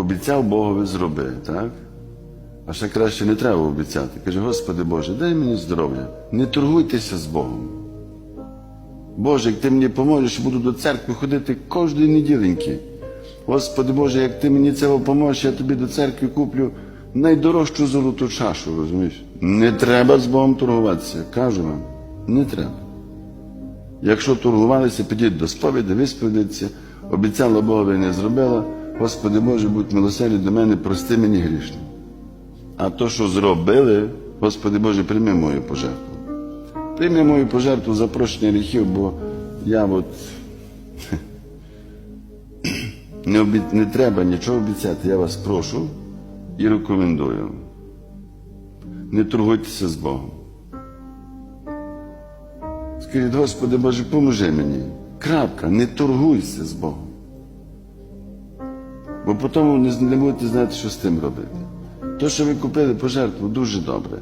пообіцяв Богові зроби, так? А ще краще не треба обіцяти. Каже, Господи Боже, дай мені здоров'я. Не торгуйтеся з Богом. Боже, як ти мені поможеш, буду до церкви ходити кожної неділеньки. Господи Боже, як ти мені цього поможеш, я тобі до церкви куплю найдорожчу золоту чашу, розумієш? Не треба з Богом торгуватися. Кажу вам, не треба. Якщо торгувалися, підіть до сповіді, висповідаться, обіцяла Богові не зробила. Господи Боже, будь милосердний до мене, прости мені грішно. А то, що зробили, Господи Боже, прийми мою пожертву. Прийми мою пожертву за прощення гріхів, бо я от не, обі... не треба нічого обіцяти, я вас прошу і рекомендую. Не торгуйтеся з Богом. Скажіть, Господи Боже, поможи мені. Крапка, не торгуйся з Богом. Бо потім не, будете знати, що з тим робити. Те, що ви купили пожертву, дуже добре.